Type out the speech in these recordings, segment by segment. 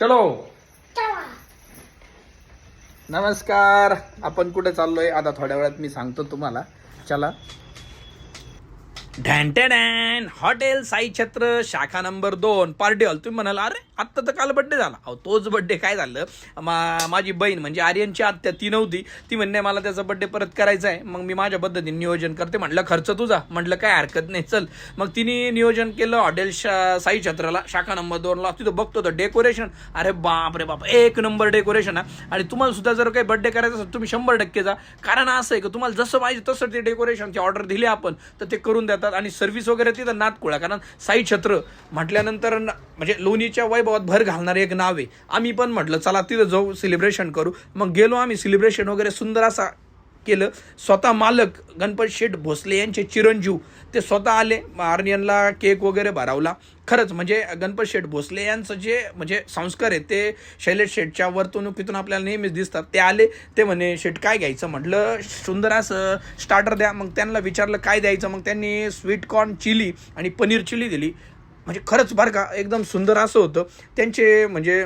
चलो. नमस्कार. आपण कुठे चाललोय? आता थोड्या वेळात मी सांगतो तुम्हाला. चला. डॅन हॉटेल साई छत्र शाखा नंबर दोन पार्टी हॉल. तुम्ही म्हणाला अरे आत्ता तर काल बड्डे झाला. अहो तोच बड्डे काय झालं? मा माझी बहीण म्हणजे आर्यनची आत्या ती नव्हती. ती म्हणणे मला त्याचा बड्डे परत करायचा आहे. मग मी माझ्या पद्धतीने नियोजन करते. म्हटलं खर्च तुझा. म्हटलं काय हरकत नाही चल. मग तिने नियोजन केलं हॉटेल शा साई छत्रला शाखा नंबर दोनला. तिथं बघतो तर डेकोरेशन अरे बाप रे बाप एक नंबर डेकोरेशन आहे आणि तुम्हाला सुद्धा जर काही बड्डे करायचं असेल तुम्ही शंभर टक्के जा. कारण असं आहे की तुम्हाला जसं पाहिजे तसं ते डेकोरेशनची ऑर्डर दिली आपण तर ते करून द्या. देतात आणि सर्व्हिस वगैरे तिथं नातकुळा कारण साई छत्र म्हटल्यानंतर म्हणजे लोणीच्या वैभवात भर घालणारे एक नाव आहे. आम्ही पण म्हटलं चला तिथं जाऊ सेलिब्रेशन करू. मग गेलो आम्ही सेलिब्रेशन वगैरे सुंदर असा केलं. स्वतः मालक गणपत शेठ भोसले यांचे चिरंजीव ते स्वतः आले आर्यनला केक वगैरे भरावला. खरंच म्हणजे गणपत शेठ भोसले यांचं जे म्हणजे संस्कार आहे ते शैलेश शेठच्या वर्तणुकीतून आपल्याला नेहमीच दिसतात. ते आले ते म्हणे शेठ काय घ्यायचं? म्हटलं सुंदर असं स्टार्टर द्या. मग त्यांना विचारलं काय द्यायचं? मग त्यांनी स्वीट कॉर्न चिली आणि पनीर चिली दिली. म्हणजे खरंच बरं का एकदम सुंदर असं होतं. त्यांचे म्हणजे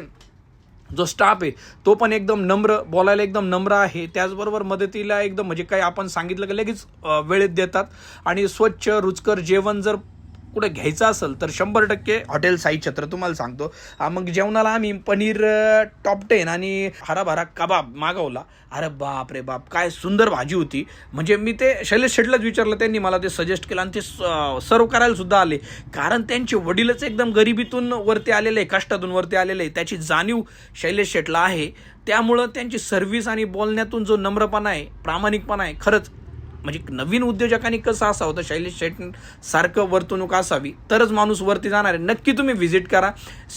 जो स्टाफ आहे तो पण एकदम नम्र बोलायला एकदम नम्र आहे. त्याचबरोबर मदतीला एकदम म्हणजे काही आपण सांगितलं की लगेच वेळेत देतात. आणि स्वच्छ रुचकर जेवण जर कुठे घ्यायचं असेल तर शंभर टक्के हॉटेल साई छत्र तुम्हाला सांगतो. मग जेवणाला आम्ही पनीर टॉप टेन आणि हराभरा कबाब मागवला. अरे बाप रे बाप काय सुंदर भाजी होती. म्हणजे मी ते शैलेश शेटलाच विचारलं त्यांनी मला ते सजेस्ट केलं आणि ते सर्व करायला सुद्धा आले. कारण त्यांचे वडीलच एकदम गरिबीतून वरती आलेले आहे कष्टातून वरती आलेले आहे. त्याची जाणीव शैलेश शेटला आहे. त्यामुळं त्यांची सर्व्हिस आणि बोलण्यातून जो नम्रपणा आहे प्रामाणिकपणा आहे खरंच म्हणजे नवीन उद्योजकांनी कसं असावं? तर शैलेश शेट सारखं वर्तणूक असावी तरच माणूस वरती जाणार आहे. नक्की तुम्ही व्हिजिट करा.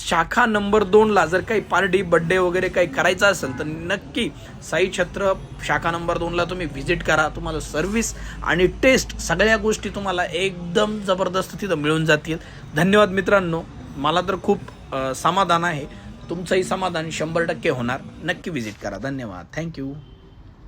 शाखा नंबर दोनला जर काही पार्टी बड्डे वगैरे काही करायचं असेल तर नक्की साई छत्र शाखा नंबर दोनला तुम्ही व्हिजिट करा. तुम्हाला सर्व्हिस आणि टेस्ट सगळ्या गोष्टी तुम्हाला एकदम जबरदस्त तिथं मिळून जातील. धन्यवाद मित्रांनो. मला तर खूप समाधान आहे. तुमचंही समाधान शंभर टक्के होणार. नक्की व्हिजिट करा. धन्यवाद. थँक्यू